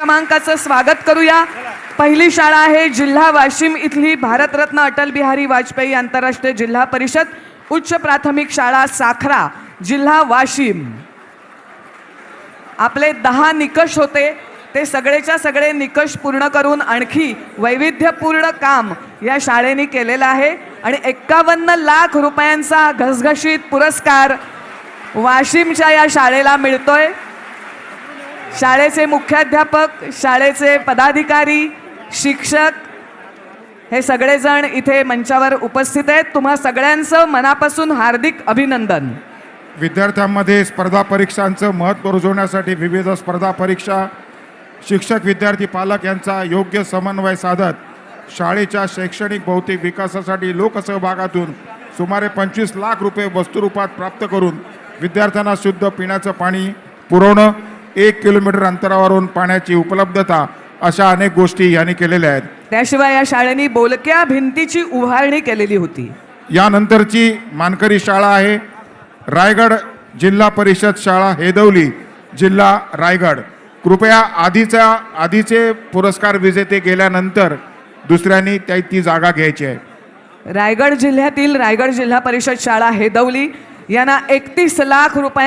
क्रमांकाचं स्वागत करूया. पहिली शाळा आहे जिल्हा वाशिम इथली भारतरत्न अटल बिहारी वाजपेयी आंतरराष्ट्रीय जिल्हा परिषद उच्च प्राथमिक शाळा साखरा जिल्हा वाशिम. आपले दहा निकष होते. ते सगळेच्या सगळे निकष पूर्ण करून आणखी वैविध्यपूर्ण काम या शाळेने केलेलं आहे. आणि एक्कावन्न लाख रुपयांचा घसघशीत पुरस्कार वाशिमच्या या शाळेला मिळतोय. शाळेचे मुख्याध्यापक शाळेचे पदाधिकारी शिक्षक हे सगळेजण इथे मंचावर उपस्थित आहेत. तुम्हा सगळ्यांचं मनापासून हार्दिक अभिनंदन. विद्यार्थ्यांमध्ये स्पर्धा परीक्षांचं महत्त्व रुजवण्यासाठी विविध स्पर्धा परीक्षा शिक्षक विद्यार्थी पालक यांचा योग्य समन्वय साधत शाळेच्या शैक्षणिक भौतिक विकासासाठी लोकसहभागातून सुमारे पंचवीस लाख रुपये वस्तुरूपात प्राप्त करून विद्यार्थ्यांना शुद्ध पिण्याचं पाणी पुरवणं एक किलोमीटर अंतरावरून पाण्याची उपलब्धता अशा अनेक गोष्टी यांनी केलेल्या आहेत. त्याशिवाय या शाळेने बोलक्या भिंतीची उभारणी केलेली होती. यानंतरची मानकरी शाळा आहे. रायगड जिल्हा परिषद शाळा हेदवली जिल्हा रायगड. कृपया आधीचा आधीचे पुरस्कार विजेते गेल्यानंतर दुसऱ्यांनी त्या ती जागा घ्यायची आहे. रायगड जिल्ह्यातील रायगड जिल्हा परिषद शाळा हेदवली यांना एकतीस लाख रुपया